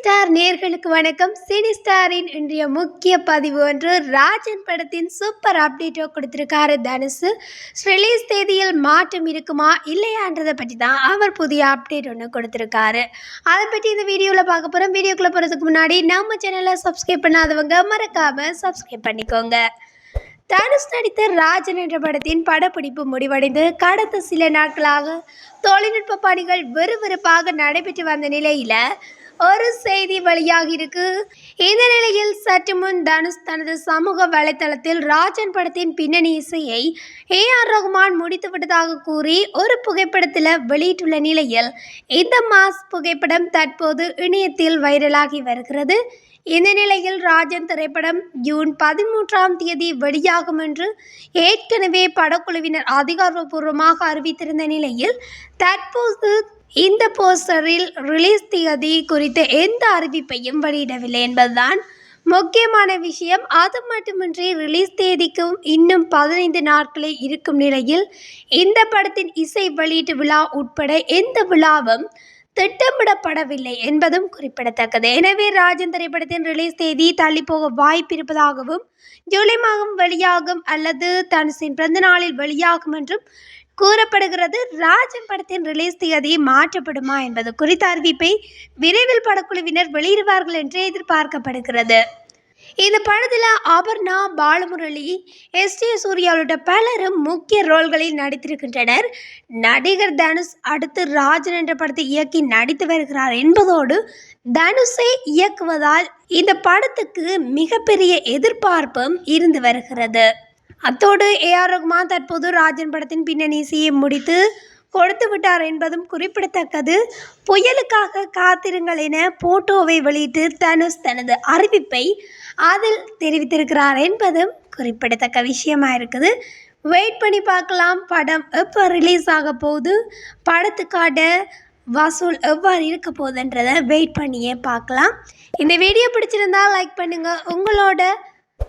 Star நேர்களுக்கு வணக்கம். Cine ஸ்டாரின் இன்றைய முக்கிய பதிவு ஒன்று ராஜன் படத்தின் சூப்பர் அப்டேட்டோ கொடுத்துருக்காரு தனுஷு ரிலீஸ் தேதியில் மாற்றம் இருக்குமா இல்லையான்றதை பற்றி தான் அவர் புதிய அப்டேட் ஒன்று கொடுத்துருக்காரு. அதை பற்றி இந்த வீடியோவில் பார்க்க போகிறோம் வீடியோக்குள்ளே போகிறதுக்கு முன்னாடி நம்ம சேனலை சப்ஸ்கிரைப் பண்ணாதவங்க மறக்காமல் சப்ஸ்கிரைப் பண்ணிக்கோங்க. தனுஷ் நடித்த ராஜன் என்ற படத்தின் படப்பிடிப்பு முடிவடைந்து கடந்த சில நாட்களாக தொழில்நுட்ப பணிகள் விறுவிறுப்பாக நடைபெற்று வந்த நிலையில் ஒரு செய்தி வெளியாகி இருக்கு. இந்த நிலையில் சற்று முன் தனுஷ் தனது சமூக வலைதளத்தில் ராஜன் படத்தின் பின்னணி இசையை ஏ ஆர் ரகுமான் முடித்து விட்டதாக கூறி ஒரு புகைப்படத்தில் வெளியிட்டுள்ள நிலையில் இந்த மாஸ் புகைப்படம் தற்போது இணையத்தில் வைரலாகி வருகிறது. இந்த நிலையில் ராஜன் திரைப்படம் ஜூன் பதிமூன்றாம் தேதி வெளியாகும் என்று ஏற்கனவே படக்குழுவினர் அதிகாரப்பூர்வமாக அறிவித்திருந்த நிலையில் தற்போது இந்த போஸ்டரில் ரிலீஸ் தேதி குறித்த எந்த அறிவிப்பையும் வெளியிடவில்லை என்பதுதான் முக்கியமான விஷயம். அது மட்டுமின்றி ரிலீஸ் தேதிக்கும் இன்னும் பதினைந்து நாட்களே இருக்கும் நிலையில் இந்த படத்தின் இசை வெளியீட்டு விழா உட்பட எந்த விழாவும் திட்டமிடப்படவில்லை என்பதும் குறிப்பிடத்தக்கது. எனவே ராஜன் திரைப்படத்தின் ரிலீஸ் தேதி தள்ளி போக வாய்ப்பு இருப்பதாகவும் ஜூலை மாதம் வெளியாகும் அல்லது தனுசின் பிறந்த நாளில் வெளியாகும் என்றும் கூறப்படுகிறது. ராஜன் படத்தின் ரிலீஸ் தேதி மாற்றப்படுமா என்பது குறித்த அறிவிப்பை விரைவில் படக்குழுவினர் வெளியிடுவார்கள் என்று எதிர்பார்க்கப்படுகிறது. இந்த படத்தில் அபர்ணா பாலமுரளி எஸ். டி சூர்யா உள்ளிட்ட பலரும் முக்கிய ரோல்களில் நடித்திருக்கின்றனர். நடிகர் தனுஷ் அடுத்து ராஜன் என்ற படத்தை இயக்கி நடித்து வருகிறார் என்பதோடு தனுஷை இயக்குவதால் இந்த படத்துக்கு மிகப்பெரிய எதிர்பார்ப்பும் இருந்து வருகிறது. அத்தோடு ஏ. ஆர். ரகுமான் தற்போது ராஜன் படத்தின் பின்னணி இசையை முடித்து கொடுத்து விட்டார் என்பதும் குறிப்பிடத்தக்கது. புயலுக்காக காத்திருங்கள் என போட்டோவை வெளியிட்டு தனுஷ் தனது அறிவிப்பை அதில் தெரிவித்திருக்கிறார் என்பதும் குறிப்பிடத்தக்க விஷயமா இருக்குது வெயிட் பண்ணி பார்க்கலாம். படம் எப்போ ரிலீஸ் ஆக போகுது? படத்துக்கான வசூல் எவ்வாறு இருக்க போகுதுன்றதை வெயிட் பண்ணியே பார்க்கலாம். இந்த வீடியோ பிடிச்சிருந்தால் லைக் பண்ணுங்கள் உங்களோட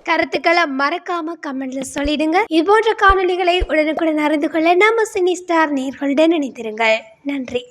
கருத்துக்களை மறக்காம கமெண்ட்ல சொல்லிடுங்க. இது போன்ற காணொலிகளை உடனுக்குடன் அறிந்து கொள்ள நம்ம சினி ஸ்டார் நேர்களுடன் நினைத்திருங்கள். நன்றி.